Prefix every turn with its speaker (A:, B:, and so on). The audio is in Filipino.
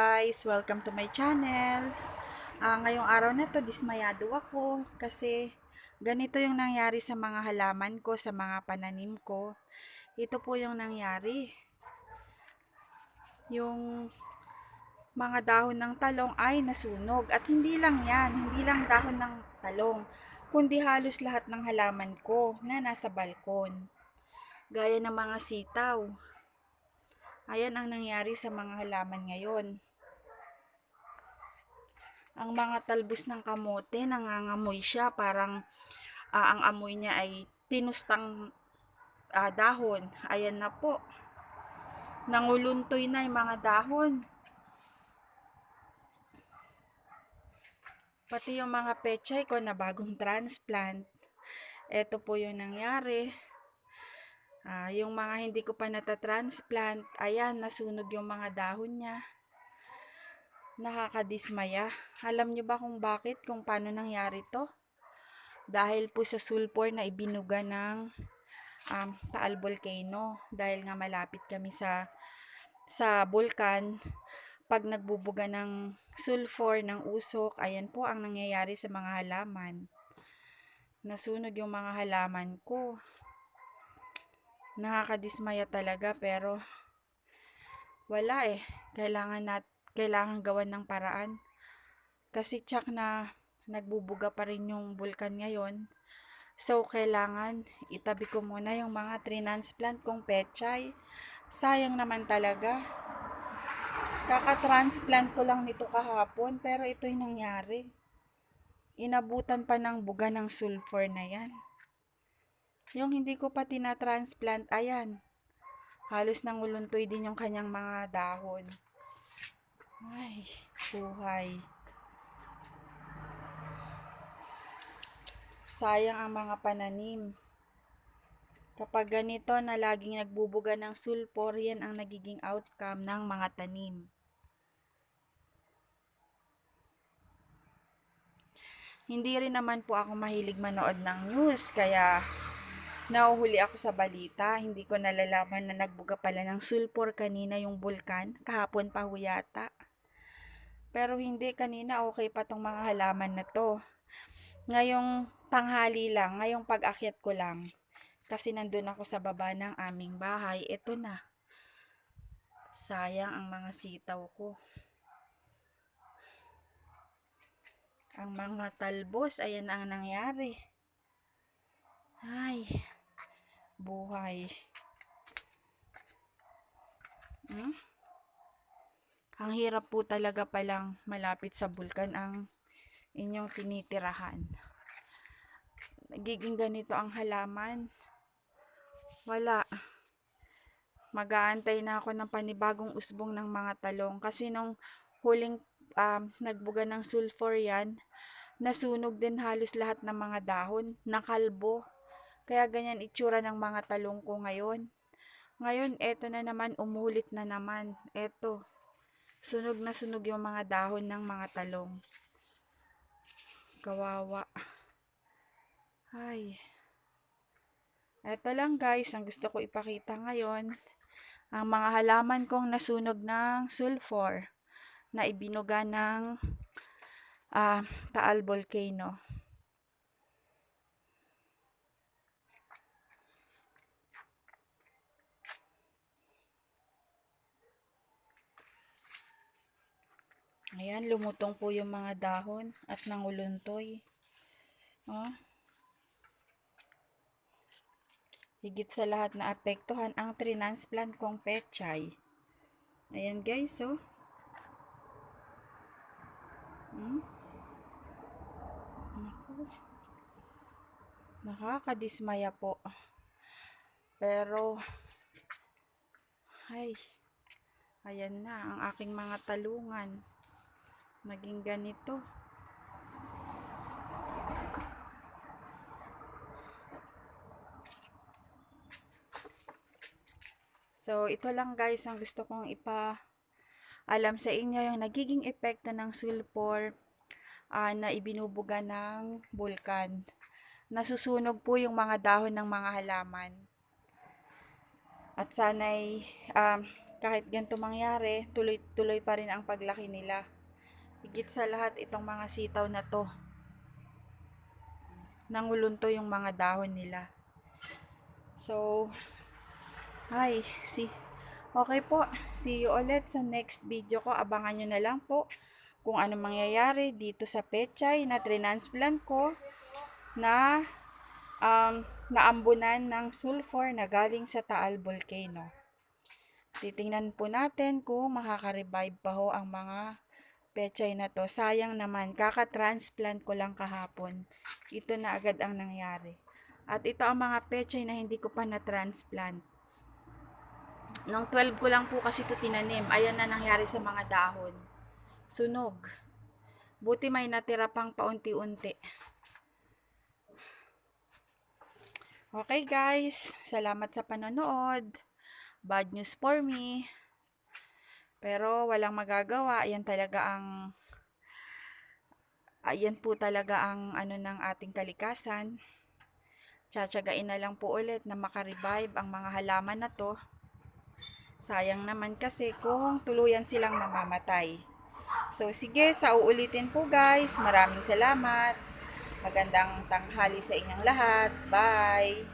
A: guys! Welcome to my channel. Ah, ngayong araw na to, dismayado ako kasi ganito yung nangyari sa mga halaman ko, sa mga pananim ko. Ito po yung nangyari. Yung mga dahon ng talong ay nasunog. At hindi lang yan, hindi lang dahon ng talong, kundi halos lahat ng halaman ko na nasa balkon. Gaya ng mga sitaw. Ayan ang nangyari sa mga halaman ngayon. Ang mga talbos ng kamote, nangangamoy siya. Parang ah, ang amoy niya ay tinustang ah, dahon. Ayan na po. Nanguluntoy na yung mga dahon. Pati yung mga pechay ko na bagong transplant. Ito po yung nangyari. Ah, yung mga hindi ko pa natatransplant, ayan, nasunog yung mga dahon niya. Nakakadismaya. Alam niyo ba kung bakit, kung paano nangyari to? Dahil po sa sulfur na ibinuga ng um, Taal Volcano. Dahil nga malapit kami sa sa bulkan, pag nagbubuga ng sulfur, ng usok, ayan po ang nangyayari sa mga halaman. Nasunog yung mga halaman ko nakakadismaya talaga pero wala eh. Kailangan nat kailangan gawan ng paraan. Kasi tsak na nagbubuga pa rin yung bulkan ngayon. So, kailangan itabi ko muna yung mga transplant kong pechay. Sayang naman talaga. Kaka-transplant ko lang nito kahapon pero ito yung nangyari. Inabutan pa ng buga ng sulfur na yan. Yung hindi ko pa tinatransplant, ayan. Halos nang uluntoy din yung kanyang mga dahon. Ay, buhay. Sayang ang mga pananim. Kapag ganito na laging nagbubuga ng sulfur, yan ang nagiging outcome ng mga tanim. Hindi rin naman po ako mahilig manood ng news, kaya Nauhuli ako sa balita, hindi ko nalalaman na nagbuga pala ng sulfur kanina yung bulkan, kahapon pa ho yata. Pero hindi, kanina okay pa tong mga halaman na to. Ngayong tanghali lang, ngayong pag-akyat ko lang, kasi nandun ako sa baba ng aming bahay, eto na. Sayang ang mga sitaw ko. Ang mga talbos, ayan ang nangyari. Ay, buhay. Hmm? Ang hirap po talaga palang malapit sa bulkan ang inyong tinitirahan. Nagiging ganito ang halaman. Wala. Mag-aantay na ako ng panibagong usbong ng mga talong. Kasi nung huling um, nagbuga ng sulfur yan, nasunog din halos lahat ng mga dahon, nakalbo. Kaya ganyan itsura ng mga talong ko ngayon. Ngayon, eto na naman, umulit na naman. Eto, sunog na sunog yung mga dahon ng mga talong. Kawawa. Ay. Eto lang guys, ang gusto ko ipakita ngayon. Ang mga halaman kong nasunog ng sulfur na ibinuga ng uh, Taal Volcano. Ayan, lumutong po yung mga dahon at nanguluntoy. Oh. Higit sa lahat na apektuhan ang transplant kong pechay. Ayan guys, oh. Hmm? Nakakadismaya po. Pero, ay, ayan na ang aking mga talungan naging ganito. So, ito lang guys ang gusto kong ipa alam sa inyo yung nagiging epekto ng sulfur uh, na ibinubuga ng bulkan. Nasusunog po yung mga dahon ng mga halaman. At sana'y um, kahit ganito mangyari, tuloy-tuloy pa rin ang paglaki nila. Higit sa lahat itong mga sitaw na to. Nangulunto yung mga dahon nila. So, ay, si Okay po, see you ulit sa next video ko. Abangan nyo na lang po kung ano mangyayari dito sa pechay na transplant ko na um, naambunan ng sulfur na galing sa Taal Volcano. Titingnan po natin kung makaka-revive pa ho ang mga pechay na to. Sayang naman, kaka-transplant ko lang kahapon. Ito na agad ang nangyari. At ito ang mga pechay na hindi ko pa na-transplant. Nung 12 ko lang po kasi ito tinanim. Ayan na nangyari sa mga dahon. Sunog. Buti may natira pang paunti-unti. Okay guys, salamat sa panonood. Bad news for me. Pero walang magagawa. Ayan talaga ang ayan po talaga ang ano ng ating kalikasan. Tsatsagain na lang po ulit na makarevive ang mga halaman na to. Sayang naman kasi kung tuluyan silang mamamatay. So sige, sa uulitin po guys. Maraming salamat. Magandang tanghali sa inyong lahat. Bye!